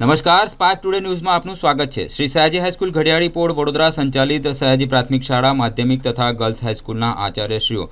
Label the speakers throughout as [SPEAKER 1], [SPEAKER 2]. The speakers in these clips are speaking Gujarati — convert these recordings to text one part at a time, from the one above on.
[SPEAKER 1] નમસ્કાર, સ્પાર્ક ટુડે ન્યૂઝમાં આપનું સ્વાગત છે. શ્રી સયાજી હાઈસ્કૂલ ઘડિયાળી પોળ વડોદરા સંચાલિત સયાજી પ્રાથમિક શાળા, માધ્યમિક તથા ગર્લ્સ હાઈસ્કૂલના આચાર્યશ્રીઓ.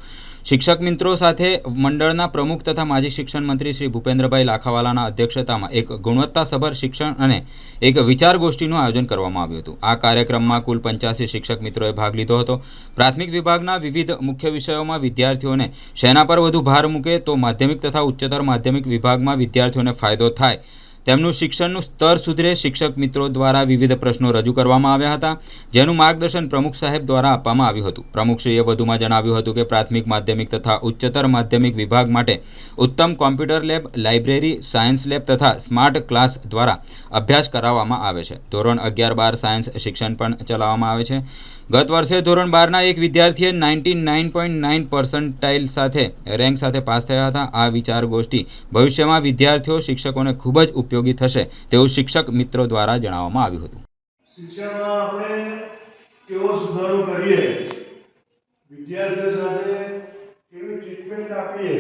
[SPEAKER 1] શિક્ષક મિત્રો સાથે મંડળના પ્રમુખ તથા માજી શિક્ષણ મંત્રી શ્રી ભૂપેન્દ્રભાઈ લાખાવાલાના અધ્યક્ષતામાં એક ગુણવત્તાસભર શિક્ષણ અને એક વિચાર ગોષ્ઠીનું આયોજન કરવામાં આવ્યું હતું. આ કાર્યક્રમમાં કુલ પંચ્યાસી શિક્ષક મિત્રોએ ભાગ લીધો હતો. પ્રાથમિક વિભાગના વિવિધ મુખ્ય વિષયોમાં વિદ્યાર્થીઓને શેના પર વધુ ભાર મૂકે તો માધ્યમિક તથા ઉચ્ચતર માધ્યમિક વિભાગમાં વિદ્યાર્થીઓને ફાયદો થાય. તેમનું શિક્ષણનું સ્તર સુધરે શિક્ષક મિત્રો દ્વારા વિવિધ પ્રશ્નો રજૂ કરવામાં આવ્યા હતા, જેનું માર્ગદર્શન પ્રમુખ સાહેબ દ્વારા આપવામાં આવ્યું હતું. પ્રમુખશ્રીએ વધુમાં જણાવ્યું હતું કે પ્રાથમિક, માધ્યમિક તથા ઉચ્ચતર માધ્યમિક વિભાગ માટે ઉત્તમ computer lab, library, science lab તથા સ્માર્ટ ક્લાસ દ્વારા અભ્યાસ કરાવવામાં આવે છે. ધોરણ અગિયાર બાર સાયન્સ શિક્ષણ પણ ચલાવવામાં આવે છે. ગત વર્ષે ધોરણ બારના એક વિદ્યાર્થીએ ninety nine point nine percentile સાથે રેન્ક સાથે પાસ થયા હતા. આ વિચાર ગોષ્ઠી ભવિષ્યમાં વિદ્યાર્થીઓ, શિક્ષકોને ખૂબ જ ઉપયોગી થશે તેવું શિક્ષક મિત્રો દ્વારા જણાવવામાં આવ્યું હતું.
[SPEAKER 2] શિક્ષણમાં આપણે કેવો સુધારો કરીએ, વિદ્યાર્થીઓ સાથે કેવી ટ્રીટમેન્ટ આપીએ,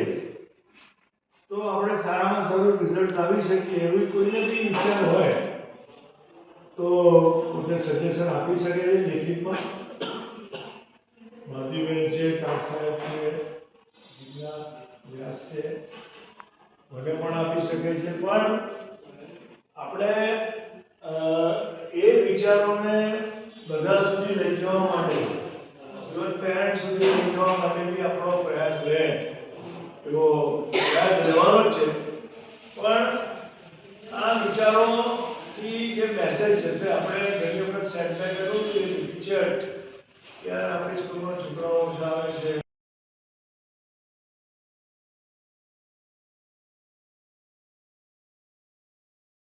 [SPEAKER 2] તો આપણે સારામાં સારું રિઝલ્ટ લાવી શકીએ એવી કોઈને બી વિચાર હોય, તો પોતે સજેશન આપી શકે છે લેખિતમાં માધ્યમિક છે ટાટ સાહેબ છે જીજ્ઞા વ્યાસ છે, મને પણ આપી શકે છે, પણ વિચારોને બધા સુધી લઈ જવા માટે ઇવન પેરેન્ટ્સ સુધી લઈ જવા માટે બી આપણો પ્રયાસ રહે એવો પ્રયાસ રહેવાનો જ છે પણ આ વિચારોથી જે મેસેજ જશે આપણે ઘણી વખત સેટબેક કર્યું કે ટીચર કે આપણી સ્કૂલમાં છોકરાઓ ઓછા આવે છે